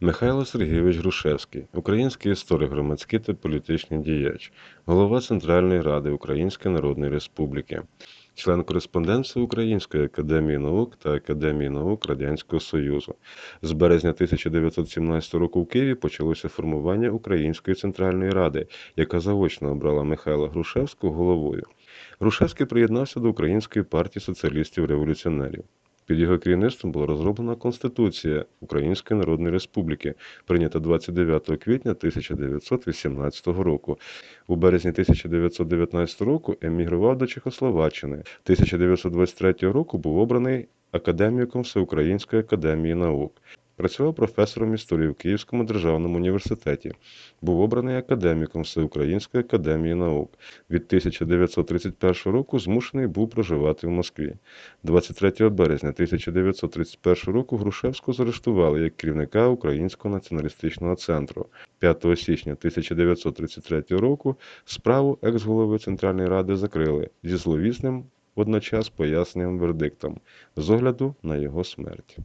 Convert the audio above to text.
Михайло Сергійович Грушевський, український історик, громадський та політичний діяч, голова Центральної Ради Української Народної Республіки, член-кореспондент Всеукраїнської академії наук та Академії наук Радянського Союзу. З березня 1917 року в Києві почалося формування Української Центральної Ради, яка заочно обрала Михайла Грушевського головою. Грушевський приєднався до Української партії соціалістів-революціонерів. Під його керівництвом була розроблена Конституція Української Народної Республіки, прийнята 29 квітня 1918 року. У березні 1919 року емігрував до Чехословаччини. 1923 року був обраний академіком Всеукраїнської академії наук. Працював професором історії в Київському державному університеті. Був обраний академіком Всеукраїнської академії наук. Від 1931 року змушений був проживати в Москві. 23 березня 1931 року Грушевського заарештували як керівника Українського націоналістичного центру. 5 січня 1933 року справу екс-голови Центральної Ради закрили зі зловісним водночас поясненням вердиктом з огляду на його смерть.